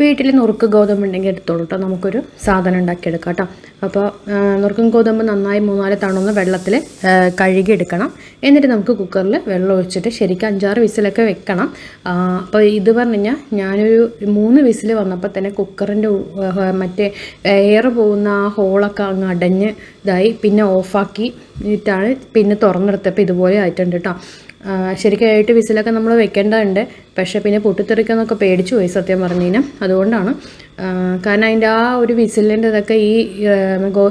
വീട്ടിൽ നുറുക്ക് ഗോതമ്പ് ഉണ്ടെങ്കിൽ എടുത്തോളൂ കേട്ടോ നമുക്കൊരു സാധനം ഉണ്ടാക്കിയെടുക്കാം കേട്ടോ അപ്പോൾ നുറുക്കും ഗോതമ്പ് നന്നായി മൂന്നാൽ തവണ ഒന്ന് വെള്ളത്തിൽ കഴുകിയെടുക്കണം. എന്നിട്ട് നമുക്ക് കുക്കറിൽ വെള്ളം ഒഴിച്ചിട്ട് ശരിക്കും അഞ്ചാറ് വിസിലൊക്കെ വെക്കണം. അപ്പോൾ ഇത് പറഞ്ഞു കഴിഞ്ഞാൽ ഞാനൊരു മൂന്ന് വിസിൽ വന്നപ്പോൾ തന്നെ കുക്കറിന്റെ മറ്റേ എയർ പോകുന്ന ആ ഹോളൊക്കെ അങ്ങ് അടഞ്ഞ് ഇതായി. പിന്നെ ഓഫാക്കി എന്നിട്ടാണ് പിന്നെ തുറന്നെടുത്തപ്പോൾ ഇതുപോലെ ആയിട്ടുണ്ട് കേട്ടോ ശരിക്കും ഏഴ് വിസിലൊക്കെ നമ്മൾ വെക്കേണ്ടതുണ്ട്. പക്ഷേ പിന്നെ പൊട്ടിത്തെറിക്കുന്നൊക്കെ പേടിച്ചു പോയി സത്യം പറഞ്ഞു കഴിഞ്ഞാൽ അതുകൊണ്ടാണ് കാരണം അതിന്റെ ആ ഒരു വിസിലിന്റെ ഇതൊക്കെ ഈ ഗോ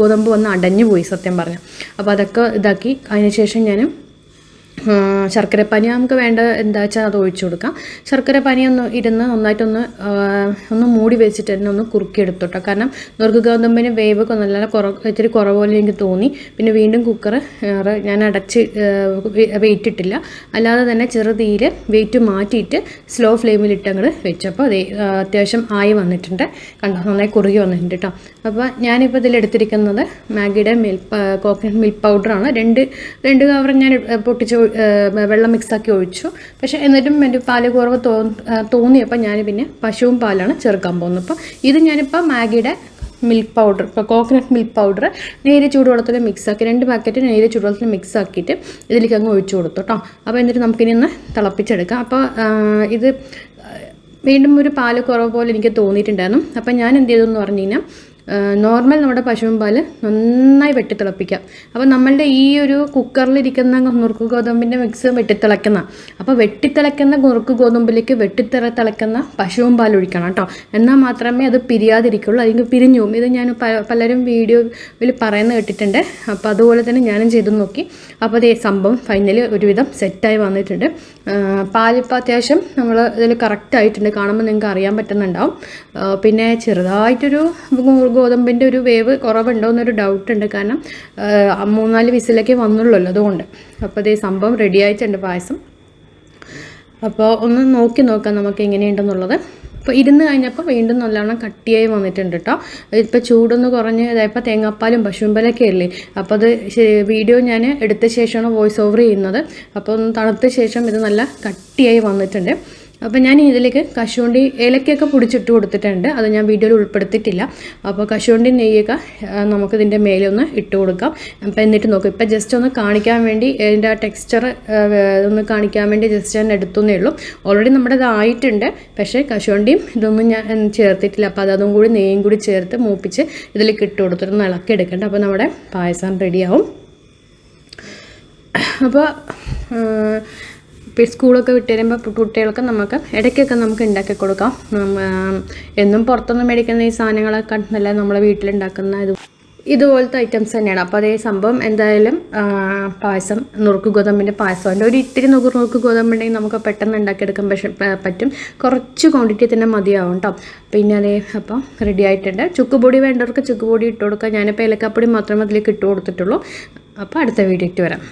ഗോതമ്പ് വന്ന് അടഞ്ഞു പോയി സത്യം പറഞ്ഞു. അപ്പോൾ അതൊക്കെ ഇതാക്കി. അതിന് ശേഷം ഞാൻ ശർക്കരപ്പാനി നമുക്ക് വേണ്ട എന്താ വെച്ചാൽ അത് ഒഴിച്ചു കൊടുക്കാം. ശർക്കരപ്പാനി ഒന്ന് ഇരുന്ന് നന്നായിട്ടൊന്ന് ഒന്ന് മൂടി വെച്ചിട്ട് തന്നെ ഒന്ന് കുറുക്കിയെടുത്തോട്ടോ. കാരണം നുറുക്ക് ഗോതമ്പിന് വേവൊക്കെ നല്ല കുറവ് ഇത്തിരി കുറവ് പോലെ എനിക്ക് തോന്നി. പിന്നെ വീണ്ടും കുക്കർ ഞാൻ അടച്ച് വെയിറ്റ് ഇട്ടില്ല. അല്ലാതെ തന്നെ ചെറുതീയിൽ വെയിറ്റ് മാറ്റിയിട്ട് സ്ലോ അങ്ങോട്ട് വെച്ചപ്പോൾ അത് അത്യാവശ്യം ആയി വന്നിട്ടുണ്ട്. കണ്ടോ? നന്നായി കുറുകി വന്നിട്ടുണ്ട് കേട്ടോ അപ്പോൾ ഞാനിപ്പോൾ ഇതിൽ എടുത്തിരിക്കുന്നത് മാഗിയുടെ മിൽക്ക് കോക്കനട്ട് മിൽക്ക് പൗഡറാണ് രണ്ട് രണ്ട് കവർ ഞാൻ പൊട്ടിച്ച് വെള്ളം മിക്സാക്കി ഒഴിച്ചു. പക്ഷേ എന്നിട്ടും എന്റെ പാൽ കുറവ് തോന്നിയപ്പോൾ ഞാൻ പിന്നെ പശുവും പാലാണ് ചേർക്കാൻ പോകുന്നത് അപ്പോൾ ഇത് ഞാനിപ്പോൾ മാഗിയുടെ മിൽക്ക് പൗഡർ ഇപ്പോൾ കോക്കനട്ട് മിൽക്ക് പൗഡർ നേരെ ചൂടുവെള്ളത്തിൽ മിക്സാക്കി രണ്ട് പാക്കറ്റ് നേരെ ചൂടുവെള്ളത്തിൽ മിക്സാക്കിയിട്ട് ഇതിലേക്ക് അങ്ങ് ഒഴിച്ചു കൊടുത്തു കേട്ടോ അപ്പോൾ എന്നിട്ട് നമുക്കിനി ഒന്ന് തിളപ്പിച്ചെടുക്കാം. അപ്പോൾ ഇത് വീണ്ടും ഒരു പാൽ കുറവ് പോലെ എനിക്ക് തോന്നിയിട്ടുണ്ടായിരുന്നു. അപ്പോൾ ഞാൻ എന്ത് ചെയ്തതെന്ന് പറഞ്ഞു കഴിഞ്ഞാൽ നോർമൽ നമ്മുടെ പശുവും പാൽ നന്നായി വെട്ടിത്തിളപ്പിക്കാം. അപ്പോൾ നമ്മളുടെ ഈ ഒരു കുക്കറിലിരിക്കുന്ന നുറുക്ക് ഗോതമ്പിന്റെ മിക്സ് വെട്ടിത്തിളക്കുന്ന അപ്പോൾ വെട്ടിത്തിളക്കുന്ന നുറുക്ക് ഗോതമ്പിലേക്ക് വെട്ടിത്തിള തിളക്കുന്ന പശുവും പാൽ ഒഴിക്കണം കേട്ടോ. എന്നാൽ മാത്രമേ അത് പിരിയാതിരിക്കുള്ളൂ. അല്ലെങ്കിൽ പിരിഞ്ഞു ഇത് ഞാൻ പലരും വീഡിയോയിൽ പറയുന്നത് കേട്ടിട്ടുണ്ട്. അപ്പോൾ അതുപോലെ തന്നെ ഞാനും ചെയ്തു നോക്കി. അപ്പോൾ അതേ സംഭവം ഫൈനലി ഒരുവിധം സെറ്റായി വന്നിട്ടുണ്ട്. പാലിപ്പോൾ അത്യാവശ്യം നമ്മൾ ഇതിൽ കറക്റ്റ് ആയിട്ടുണ്ട്. കാണുമ്പോൾ നിങ്ങൾക്ക് അറിയാൻ പറ്റുന്നുണ്ടാവും. പിന്നെ ചെറുതായിട്ടൊരു ഗോതമ്പിന്റെ ഒരു വേവ് കുറവുണ്ടോ എന്നൊരു ഡൗട്ട് ഉണ്ട്. കാരണം മൂന്നാൽ വിസിലൊക്കെ വന്നുള്ളൂ അതുകൊണ്ട്. അപ്പോൾ അതേ സംഭവം റെഡി ആയിട്ടുണ്ട് പായസം. അപ്പോൾ ഒന്ന് നോക്കി നോക്കാം നമുക്ക് എങ്ങനെയുണ്ടെന്നുള്ളത്. അപ്പോൾ ഇരുന്ന് കഴിഞ്ഞപ്പോൾ വീണ്ടും നല്ലവണ്ണം കട്ടിയായി വന്നിട്ടുണ്ട് കേട്ടോ ഇപ്പോൾ ചൂടൊന്ന് കുറഞ്ഞ് ഇതായപ്പോൾ തേങ്ങാപ്പാലും പശുമ്പലൊക്കെ അല്ലേ? അപ്പോൾ അത് വീഡിയോ ഞാൻ എടുത്ത ശേഷമാണ് വോയിസ് ഓവർ ചെയ്യുന്നത്. അപ്പോൾ ഒന്ന് തണുത്ത ശേഷം ഇത് നല്ല കട്ടിയായി വന്നിട്ടുണ്ട്. അപ്പോൾ ഞാൻ ഇതിലേക്ക് കശുവണ്ടി ഏലക്കയൊക്കെ പൊടിച്ചിട്ട് കൊടുത്തിട്ടുണ്ട്. അത് ഞാൻ വീഡിയോയിൽ ഉൾപ്പെടുത്തിയിട്ടില്ല. അപ്പോൾ കശുവണ്ടി നെയ്യൊക്കെ നമുക്കിതിന്റെ ഒന്ന് ഇട്ട് കൊടുക്കാം. അപ്പോൾ എന്നിട്ട് നോക്കാം ഇപ്പോൾ ജസ്റ്റ് ഒന്ന് കാണിക്കാൻ വേണ്ടി ഇതിന്റെ ആ ടെക്സ്ചർ ഒന്ന് കാണിക്കാൻ വേണ്ടി ജസ്റ്റ് ഞാൻ എടുത്തുന്നേ ഉള്ളൂ. ഓൾറെഡി നമ്മുടെ ഇതായിട്ടുണ്ട് പക്ഷേ കശുവണ്ടിയും ഇതൊന്നും ഞാൻ ചേർത്തിട്ടില്ല. അപ്പോൾ അതും കൂടി നെയ്യും കൂടി ചേർത്ത് മൂപ്പിച്ച് ഇതിലേക്ക് ഇട്ട് കൊടുത്തിട്ട് ഇളക്കി എടുക്കേണ്ട. അപ്പോൾ നമ്മുടെ പായസം റെഡിയാവും അപ്പോൾ ഇപ്പോൾ സ്കൂളൊക്കെ വിട്ട് വരുമ്പോൾ കുട്ടികൾക്ക് നമുക്ക് ഇടയ്ക്കൊക്കെ നമുക്ക് ഉണ്ടാക്കി കൊടുക്കാം. എന്നും പുറത്തൊന്നും മേടിക്കുന്ന ഈ സാധനങ്ങളൊക്കെ നല്ല നമ്മളെ വീട്ടിലുണ്ടാക്കുന്ന ഇത്. ഇതുപോലത്തെ ഐറ്റംസ് തന്നെയാണ്. അപ്പോൾ അതേ സംഭവം എന്തായാലും പായസം നുറുക്ക് ഗോതമ്പിന്റെ പായസം ഒരു ഇത്തിരി നുറുക്ക് നുറുക്ക് ഗോതമ്പുണ്ടെങ്കിൽ നമുക്ക് പെട്ടെന്ന് ഉണ്ടാക്കിയെടുക്കാൻ പക്ഷേ പറ്റും. കുറച്ച് ക്വാണ്ടിറ്റി തന്നെ മതിയാവും കേട്ടോ പിന്നെ അതേ അപ്പം റെഡി ആയിട്ടുണ്ട്. ചുക്കുപൊടി വേണ്ടവർക്ക് ചുക്കുപൊടി ഇട്ട് കൊടുക്കാം. ഞാനിപ്പോൾ ഏലക്കാപ്പൊടി മാത്രമേ അതിലേക്ക് ഇട്ട് കൊടുത്തിട്ടുള്ളൂ. അപ്പോൾ അടുത്ത വീഡിയോയ്ക്ക് വരാം.